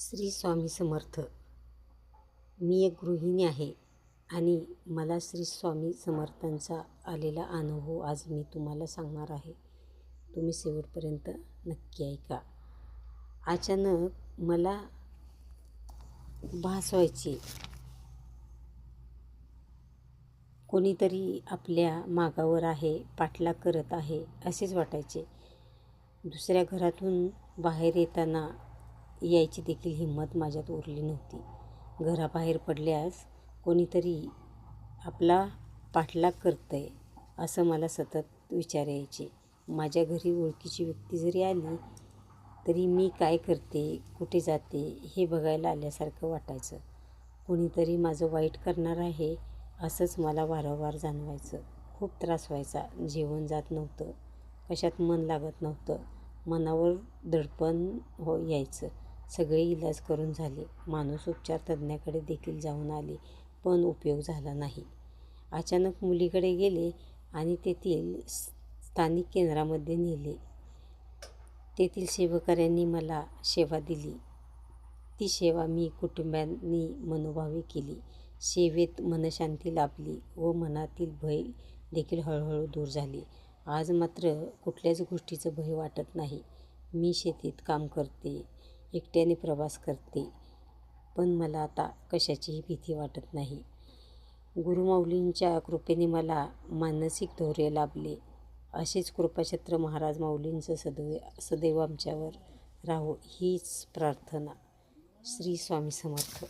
श्री स्वामी समर्थ. मी एक गृहिणी आहे आणि मला श्री स्वामी समर्थांचा आलेला अनुभव आज मी तुम्हाला सांगणार आहे. तुम्ही शेवटपर्यंत नक्की ऐका. अचानक मला भास व्हायची. कोणीतरी आपल्या मागावर आहे पाठलाग करत आहे असेच वाटायचे. दुसऱ्या घरातून बाहेर येताना यायची देखील हिंमत माझ्यात उरली नव्हती. घराबाहेर पडल्यास कोणीतरी आपला पाठलाग करतंय असं मला सतत विचार यायचे माझ्या घरी ओळखीची व्यक्ती जरी आली तरी मी काय करते कुठे जाते हे बघायला आल्यासारखं वाटायचं. कोणीतरी माझं वाईट करणार आहे असंच मला वारंवार जाणवायचं. खूप त्रास व्हायचा. जेवण जात नव्हतं. कशात मन लागत नव्हतं. मनावर दडपण हो यायचं. सगळे इलाज करून झाले. माणूस उपचार तज्ज्ञाकडे देखील जाऊन आले पण उपयोग झाला नाही. अचानक मुलीकडे गेले आणि तेथील स्थानिक केंद्रामध्ये नेले. तेथील सेवकऱ्यांनी मला सेवा दिली. ती सेवा मी कुटुंबांनी मनोभावे केली. सेवेत मनशांती लाभली व मनातील भय देखील हळूहळू दूर झाली. आज मात्र कुठल्याच गोष्टीचं भय वाटत नाही. मी शेतीत काम करते. एकट्याने प्रवास करते. पण मला आता कशाचीही भीती वाटत नाही. गुरुमाऊलींच्या कृपेने मला मानसिक धैर्य लाभले. असेच कृपाछत्र महाराज माऊलींचं सदैव सदैव आमच्यावर राहो हीच प्रार्थना. श्री स्वामी समर्थ.